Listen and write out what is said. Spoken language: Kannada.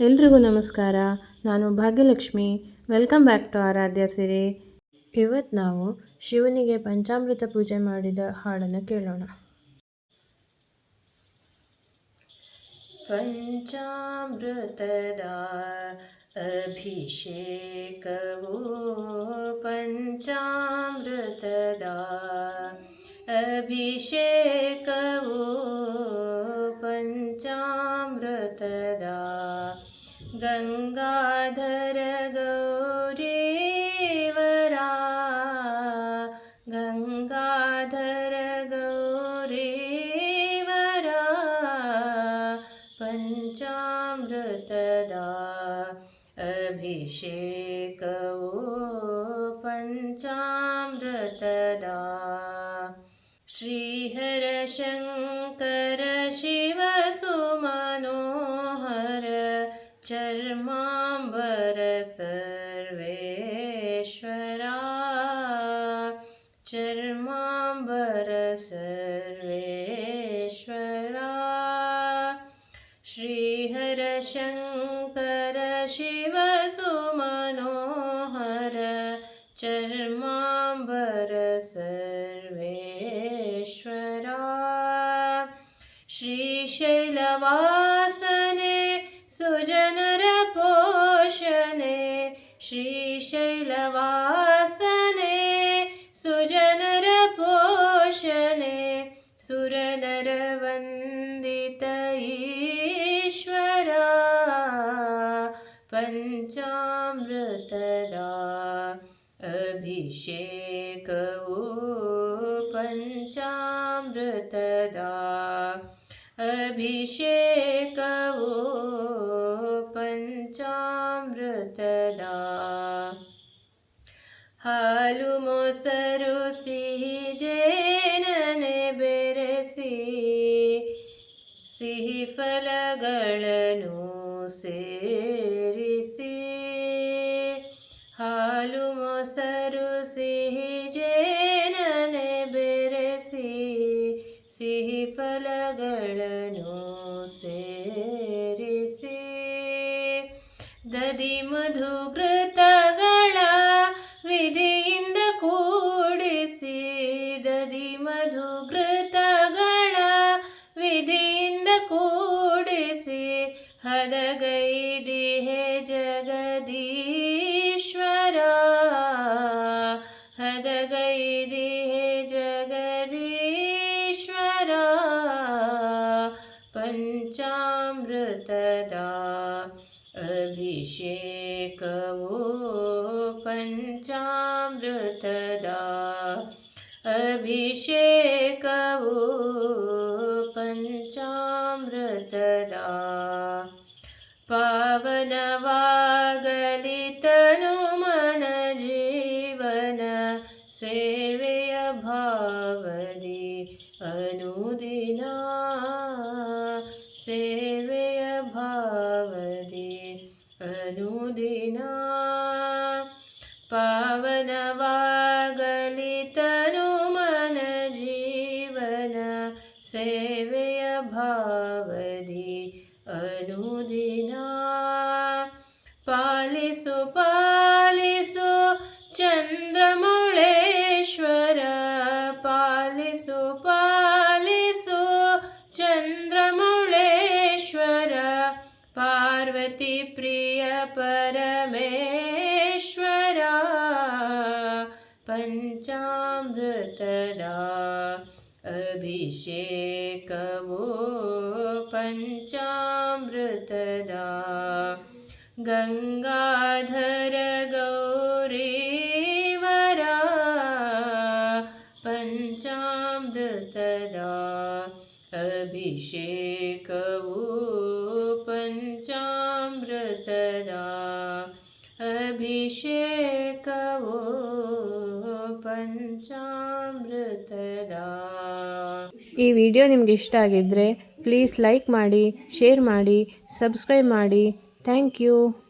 ಎಲ್ರಿಗೂ ನಮಸ್ಕಾರ. ನಾನು Bhagyalakshmi. Welcome back to Aradhya Siri. ಇವತ್ತು ನಾವು ಶಿವನಿಗೆ ಪಂಚಾಮೃತ ಪೂಜೆ ಮಾಡಿದ ಹಾಡನ್ನು ಕೇಳೋಣ. ಪಂಚಾಮೃತದ ಅಭಿಷೇಕವು ಪಂಚಾಮೃತದ ಅಭಿಷೇಕವು ಪಂಚಾಮೃತದ गङ्गाधर गौरेवरा गङ्गाधर गौरिवरा पञ्चामृतदा अभिषेकवो पञ्चामृतदा। श्रीहरशङ्कर चर्माम्बर सर्वेश्वरा। चर्माम्बर सर्वेश्वरा। श्रीहर शङ्कर चर्माम्बर सर्वेश्वरा। श्रीशैलवासने सुज श्रीशैलवासने सुजनर पोषणे सुरनरवन्दित ईश्वरा पञ्चामृतदा अभिषेकवो पञ्चामृतदा अभिषेकवो ಹಾಲು ಮೊಸರು ಸಿಹಿ ಜೇನನೆ ಬೆರೆಸಿ ಸಿಹಿ ಫಲಗಳನ್ನು ಸೇರಿಸಿ. ಹಾಲು ಮೊಸರು ಸಿಹಿ ಜೇನನೆ ಬೆರೆಸಿ ಸಿಹಿ ಫಲಗಳನ್ನು ಸೇರಿಸಿ. ದದಿ ಮಧುಘೃತಗಳ हर गई देह जगदीश्वरा। हर गई देह जगदीश्वरा। पञ्चामृतदा अभिषेकवो अभिषेक अभिषेकवो तनु मन जीवन सेवेय भावदि अनुदिन। सेवेय भावदि अनुदिन। पावनवागलि तनु मन जीवन सेवेय भाव ಪಾಲಿಸು ಪಾಲಿಸು ಚಂದ್ರಮೌಳೇಶ್ವರ ಪಾರ್ವತಿ ಪ್ರಿಯ ಪರಮೇಶ್ವರ ಪಂಚಾಮೃತದ ಅಭಿಷೇಕವೋ ಪಂಚಾಮೃತದ ಗಂಗಾಧರ ಗೌರೀವರ ಪಂಚಾಮೃತದ ಅಭಿಷೇಕವೋ ಪಂಚಾಮೃತದ ಅಭಿಷೇಕವೋ ಪಂಚಾಮೃತದ. ಈ ವಿಡಿಯೋ ನಿಮ್ಗೆ ಇಷ್ಟ ಆಗಿದ್ದರೆ ಪ್ಲೀಸ್ ಲೈಕ್ ಮಾಡಿ ಶೇರ್ ಮಾಡಿ ಸಬ್ಸ್ಕ್ರೈಬ್ ಮಾಡಿ. Thank you